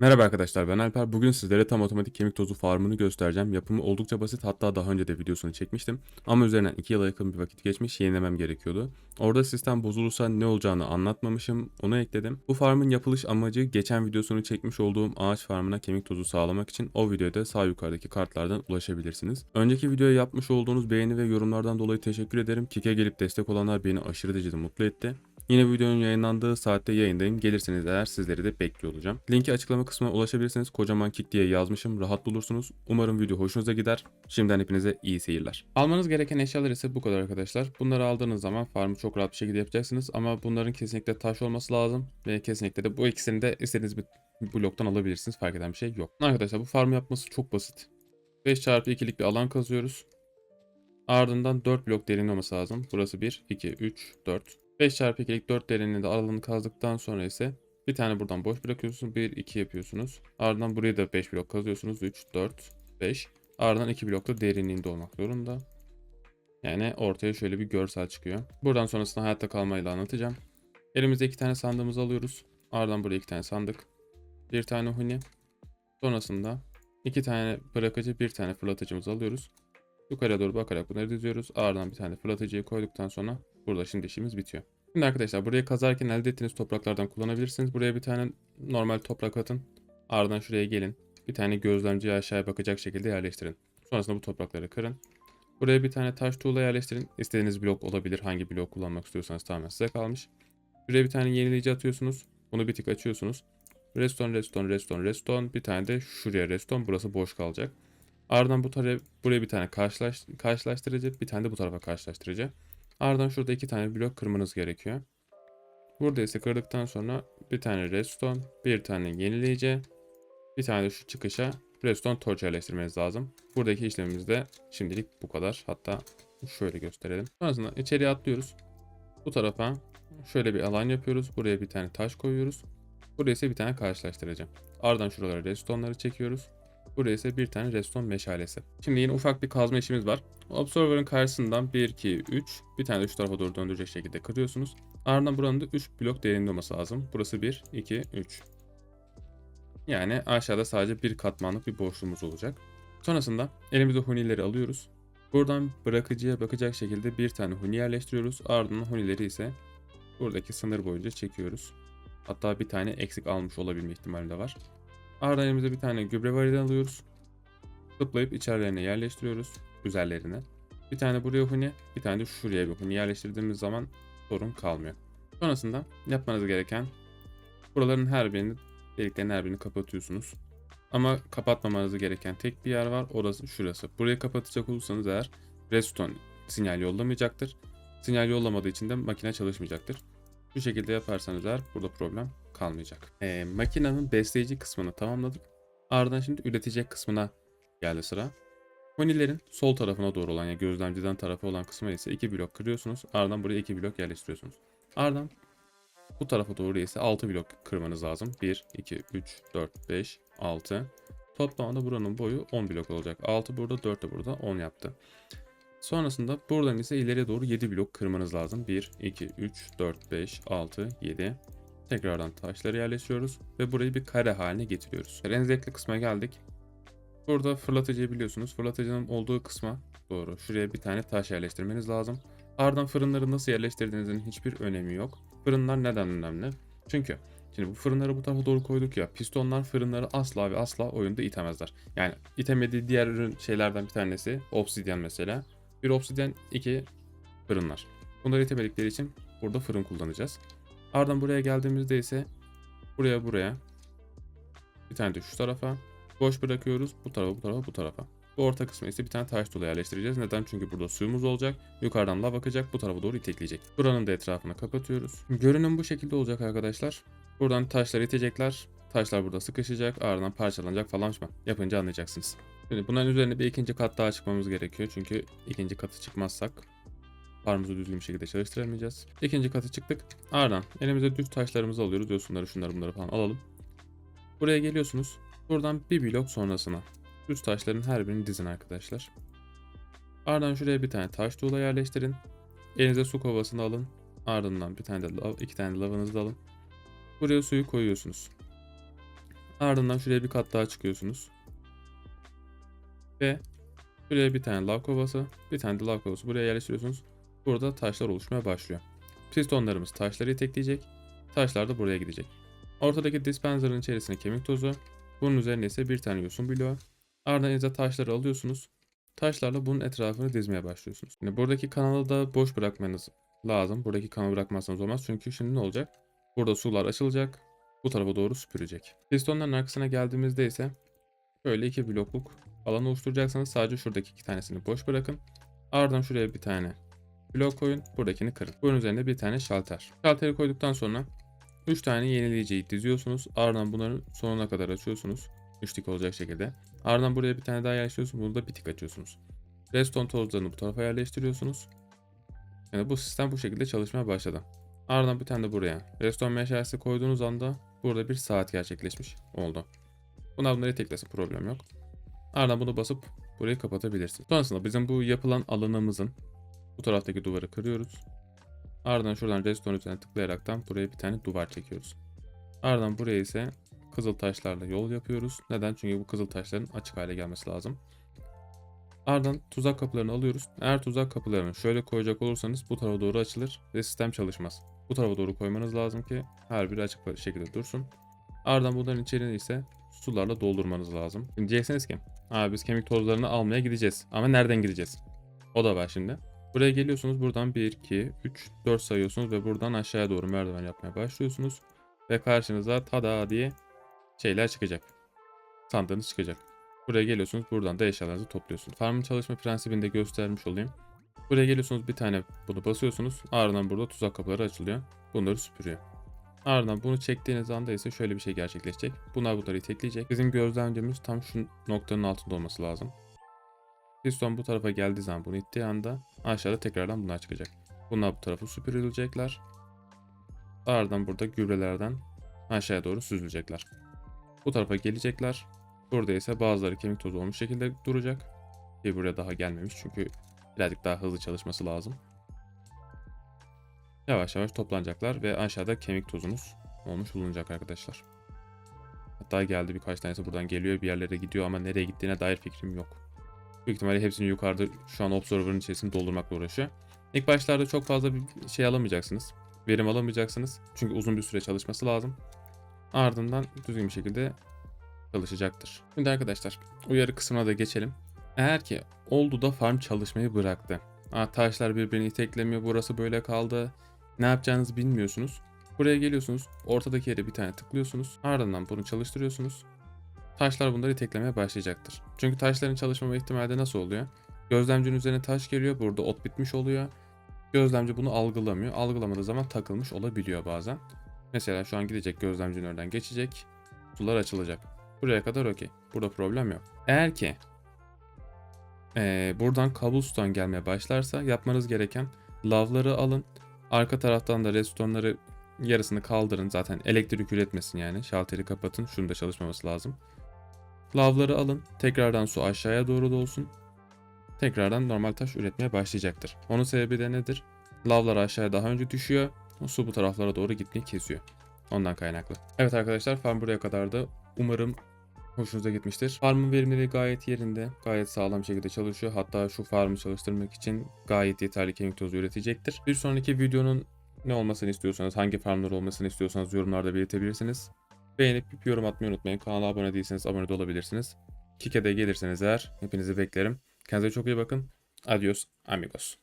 Merhaba arkadaşlar ben Alper. Bugün sizlere tam otomatik kemik tozu farmını göstereceğim. Yapımı oldukça basit hatta daha önce de videosunu çekmiştim. Ama üzerinden 2 yıla yakın bir vakit geçmiş yenilemem gerekiyordu. Orada sistem bozulursa ne olacağını anlatmamışım onu ekledim. Bu farmın yapılış amacı geçen videosunu çekmiş olduğum ağaç farmına kemik tozu sağlamak için o videoda sağ yukarıdaki kartlardan ulaşabilirsiniz. Önceki videoya yapmış olduğunuz beğeni ve yorumlardan dolayı teşekkür ederim. Kike gelip destek olanlar beni aşırı derecede mutlu etti. Yine videonun yayınlandığı saatte yayındayım. Gelirseniz eğer sizleri de bekliyor olacağım. Linki açıklama kısmına ulaşabilirsiniz. Kocaman kick diye yazmışım. Rahat bulursunuz. Umarım video hoşunuza gider. Şimdiden hepinize iyi seyirler. Almanız gereken eşyalar ise bu kadar arkadaşlar. Bunları aldığınız zaman farmı çok rahat bir şekilde yapacaksınız. Ama bunların kesinlikle taş olması lazım. Ve kesinlikle de bu ikisini de istediğiniz bir bloktan alabilirsiniz. Fark eden bir şey yok. Arkadaşlar bu farmı yapması çok basit. 5 çarpı 2'lik bir alan kazıyoruz. Ardından 4 blok derinliği olması lazım. Burası 1, 2, 3, 4. 5 çarpı 2'lik 4 derinliğinde alanını kazdıktan sonra ise bir tane buradan boş bırakıyorsunuz. 1, 2 yapıyorsunuz. Ardından buraya da 5 blok kazıyorsunuz. 3, 4, 5. Ardından 2 blok da derinliğinde olmak zorunda. Yani ortaya şöyle bir görsel çıkıyor. Buradan sonrasında hayatta kalmayla anlatacağım. Elimizde iki tane sandığımızı alıyoruz. Ardından buraya iki tane sandık. Bir tane huni. Sonrasında iki tane bırakıcı, bir tane fırlatıcımızı alıyoruz. Yukarıya doğru bakarak bunları diziyoruz. Ardından bir tane fırlatıcıyı koyduktan sonra burada şimdi işimiz bitiyor. Şimdi arkadaşlar buraya kazarken elde ettiğiniz topraklardan kullanabilirsiniz. Buraya bir tane normal toprak atın. Ardından şuraya gelin. Bir tane gözlemciyi aşağıya bakacak şekilde yerleştirin. Sonrasında bu toprakları kırın. Buraya bir tane taş tuğla yerleştirin. İstediğiniz blok olabilir. Hangi blok kullanmak istiyorsanız tamamen size kalmış. Buraya bir tane yenileyici atıyorsunuz. Bunu bir tık açıyorsunuz. Redstone, redstone, redstone, redstone. Bir tane de şuraya redstone. Burası boş kalacak. Ardından bu tarafa buraya bir tane karşılaş, karşılaştırıcı, bir tane de bu tarafa karşılaştırıcı. Ardından şurada iki tane blok kırmanız gerekiyor. Burada ise kırdıktan sonra bir tane redstone, bir tane yenileyici, bir tane de şu çıkışa redstone torch yerleştirmeniz lazım. Buradaki işlemimiz de şimdilik bu kadar. Hatta şöyle gösterelim. Sonrasında içeriye atlıyoruz. Bu tarafa şöyle bir alan yapıyoruz. Buraya bir tane taş koyuyoruz. Buraya ise bir tane karşılaştırıcı. Ardından şuralara redstone'ları çekiyoruz. Buraya ise bir tane redstone meşalesi. Şimdi yine ufak bir kazma işimiz var. Observer'ın karşısından 1, 2, 3 bir tane de şu tarafa doğru döndürecek şekilde kırıyorsunuz. Ardından buranın da 3 blok derinliği olması lazım. Burası 1, 2, 3. Yani aşağıda sadece bir katmanlık bir boşluğumuz olacak. Sonrasında elimizde hunileri alıyoruz. Buradan bırakıcıya bakacak şekilde bir tane huni yerleştiriyoruz. Ardından hunileri ise buradaki sınır boyunca çekiyoruz. Hatta bir tane eksik almış olabilme ihtimali de var. Ardından elimize bir tane gübre varili alıyoruz. Tıplayıp içerilerine yerleştiriyoruz. Üzerlerine. Bir tane buraya huni, bir tane de şuraya bir huni yerleştirdiğimiz zaman sorun kalmıyor. Sonrasında yapmanız gereken buraların her birini, deliklerin her birini kapatıyorsunuz. Ama kapatmamanız gereken tek bir yer var. Orası şurası. Burayı kapatacak olursanız eğer redstone sinyal yollamayacaktır. Sinyal yollamadığı için de makine çalışmayacaktır. Bu şekilde yaparsanız eğer burada problem kalmayacak. Ee, makinenin besleyici kısmını tamamladık. Ardından şimdi üretecek kısmına geldi sıra. Hunilerin sol tarafına doğru olan yani gözlemciden tarafı olan kısmı ise 2 blok kırıyorsunuz. Ardından buraya 2 blok yerleştiriyorsunuz. Ardından bu tarafa doğru ise 6 blok kırmanız lazım. 1, 2, 3, 4, 5, 6. Toplamda buranın boyu 10 blok olacak. 6 burada, 4 de burada 10 yaptı. Sonrasında buradan ise ileriye doğru 7 blok kırmanız lazım. 1, 2, 3, 4, 5, 6, 7. Tekrardan taşları yerleştiriyoruz ve burayı bir kare haline getiriyoruz. En zevkli kısma geldik. Burada fırlatıcıyı biliyorsunuz. Fırlatıcının olduğu kısma doğru. Şuraya bir tane taş yerleştirmeniz lazım. Ardından fırınları nasıl yerleştirdiğinizin hiçbir önemi yok. Fırınlar neden önemli? Çünkü şimdi bu fırınları bu tarafa doğru koyduk ya. Pistonlar fırınları asla ve asla oyunda itemezler. Yani itemediği diğer ürün şeylerden bir tanesi obsidyen mesela. Bir obsidyen, iki fırınlar. Bunları itemedikleri için burada fırın kullanacağız. Ardından buraya geldiğimizde ise buraya buraya bir tane de şu tarafa boş bırakıyoruz. Bu tarafa bu tarafa bu tarafa. Bu orta kısmı ise bir tane taş tuğla yerleştireceğiz. Neden? Çünkü burada suyumuz olacak. Yukarıdan lav akacak. Bu tarafa doğru itekleyecek. Buranın da etrafını kapatıyoruz. Görünüm bu şekilde olacak arkadaşlar. Buradan taşlar itecekler. Taşlar burada sıkışacak. Ardından parçalanacak falan. Yapınca anlayacaksınız. Şimdi bunların üzerine bir ikinci kat daha çıkmamız gerekiyor. Çünkü ikinci katı çıkmazsak farmımızı düzgün bir şekilde çalıştıramayacağız. İkinci katı çıktık. Ardından elimize düz taşlarımızı alıyoruz. Yosunları şunları bunları falan alalım. Buraya geliyorsunuz. Buradan bir blok sonrasına düz taşların her birini dizin arkadaşlar. Ardından şuraya bir tane taş tuğla yerleştirin. Elinize su kovasını alın. Ardından bir tane de lav, iki tane de lavanızı da alın. Buraya suyu koyuyorsunuz. Ardından şuraya bir kat daha çıkıyorsunuz. Ve şuraya bir tane lav kovası, bir tane de lav kovası buraya yerleştiriyorsunuz. Burada taşlar oluşmaya başlıyor. Pistonlarımız taşları itekleyecek. Taşlar da buraya gidecek. Ortadaki dispenser'ın içerisine kemik tozu. Bunun üzerine ise bir tane yosun bloğu. Ardından elinize taşları alıyorsunuz. Taşlarla bunun etrafını dizmeye başlıyorsunuz. Şimdi buradaki kanalı da boş bırakmanız lazım. Buradaki kanalı bırakmazsanız olmaz. Çünkü şimdi ne olacak? Burada sular açılacak. Bu tarafa doğru süpürecek. Pistonların arkasına geldiğimizde ise şöyle iki blokluk alan oluşturacaksanız sadece şuradaki iki tanesini boş bırakın. Ardından şuraya bir tane blok koyun. Buradakini kırın. Bunun üzerine bir tane şalter. Şalteri koyduktan sonra 3 tane yenileyiciyi diziyorsunuz. Ardından bunları sonuna kadar açıyorsunuz. 3 tik olacak şekilde. Ardından buraya bir tane daha yerleştiriyorsunuz. Bunu da bir tik açıyorsunuz. Redstone tozlarını bu tarafa yerleştiriyorsunuz. Yani bu sistem bu şekilde çalışmaya başladı. Ardından bir tane de buraya. Redstone meşalesi koyduğunuz anda burada bir saat gerçekleşmiş oldu. Bunlar bunları teklese problem yok. Ardından bunu basıp burayı kapatabilirsiniz. Sonrasında bizim bu yapılan alanımızın bu taraftaki duvarı kırıyoruz. Ardından şuradan redstone üzerine tıklayaraktan buraya bir tane duvar çekiyoruz. Ardından buraya ise kızıl taşlarla yol yapıyoruz. Neden? Çünkü bu kızıl taşların açık hale gelmesi lazım. Ardından tuzak kapılarını alıyoruz. Eğer tuzak kapılarını şöyle koyacak olursanız bu tarafa doğru açılır ve sistem çalışmaz. Bu tarafa doğru koymanız lazım ki her biri açık şekilde dursun. Ardından bunların içeriğini ise sularla doldurmanız lazım. Şimdi diyeceksiniz ki abi biz kemik tozlarını almaya gideceğiz. Ama nereden gideceğiz? O da var şimdi. Buraya geliyorsunuz buradan 1, 2, 3, 4 sayıyorsunuz ve buradan aşağıya doğru merdiven yapmaya başlıyorsunuz. Ve karşınıza tada diye şeyler çıkacak. Sandığınız çıkacak. Buraya geliyorsunuz buradan da eşyalarınızı topluyorsunuz. Farmın çalışma prensibini de göstermiş olayım. Buraya geliyorsunuz bir tane bunu basıyorsunuz. Ardından burada tuzak kapıları açılıyor. Bunları süpürüyor. Ardından bunu çektiğiniz anda ise şöyle bir şey gerçekleşecek. Bunlar bunları itekleyecek. Bizim gözlemcimiz tam şu noktanın altında olması lazım. Piston bu tarafa geldiği zaman bunu ittiği anda aşağıda tekrardan bunlar çıkacak. Bunlar bu tarafa süpürülecekler. Ardından burada gübrelerden aşağıya doğru süzülecekler. Bu tarafa gelecekler. Burada ise bazıları kemik tozu olmuş şekilde duracak. Ki buraya daha gelmemiş çünkü birazcık daha hızlı çalışması lazım. Yavaş yavaş toplanacaklar ve aşağıda kemik tozunuz olmuş bulunacak arkadaşlar. Hatta geldi birkaç tanesi buradan geliyor bir yerlere gidiyor ama nereye gittiğine dair fikrim yok. Büyük ihtimalle hepsini yukarıda şu an Observer'ın içerisinde doldurmakla uğraşıyor. İlk başlarda çok fazla bir şey alamayacaksınız. Verim alamayacaksınız. Çünkü uzun bir süre çalışması lazım. Ardından düzgün bir şekilde çalışacaktır. Şimdi arkadaşlar uyarı kısmına da geçelim. Eğer ki oldu da farm çalışmayı bıraktı. Aa, taşlar birbirini iteklemiyor burası böyle kaldı. Ne yapacağınızı bilmiyorsunuz. Buraya geliyorsunuz. Ortadaki yere bir tane tıklıyorsunuz. Ardından bunu çalıştırıyorsunuz. Taşlar bunları iteklemeye başlayacaktır. Çünkü taşların çalışmama ihtimali de nasıl oluyor? Gözlemcinin üzerine taş geliyor. Burada ot bitmiş oluyor. Gözlemci bunu algılamıyor. Algılamadığı zaman takılmış olabiliyor bazen. Mesela şu an gidecek gözlemcinin oradan geçecek. Sular açılacak. Buraya kadar okey. Burada problem yok. Eğer ki ee, buradan cobblestone gelmeye başlarsa yapmanız gereken lavları alın. Arka taraftan da redstone'ları yarısını kaldırın. Zaten elektrik üretmesin yani. Şalteri kapatın. Şunu da çalışmaması lazım. Lavları alın. Tekrardan su aşağıya doğru dolsun. Tekrardan normal taş üretmeye başlayacaktır. Onun sebebi de nedir? Lavlar aşağıya daha önce düşüyor. Su bu taraflara doğru gitmeyi kesiyor. Ondan kaynaklı. Evet arkadaşlar farm buraya kadar da umarım hoşunuza gitmiştir. Farmın verimliliği gayet yerinde. Gayet sağlam şekilde çalışıyor. Hatta şu farmı çalıştırmak için gayet yeterli kemik tozu üretecektir. Bir sonraki videonun ne olmasını istiyorsanız, hangi farmlar olmasını istiyorsanız yorumlarda belirtebilirsiniz. Beğenip bir yorum atmayı unutmayın. Kanala abone değilseniz abone de olabilirsiniz. Kike'de gelirseniz eğer hepinizi beklerim. Kendinize çok iyi bakın. Adios amigos.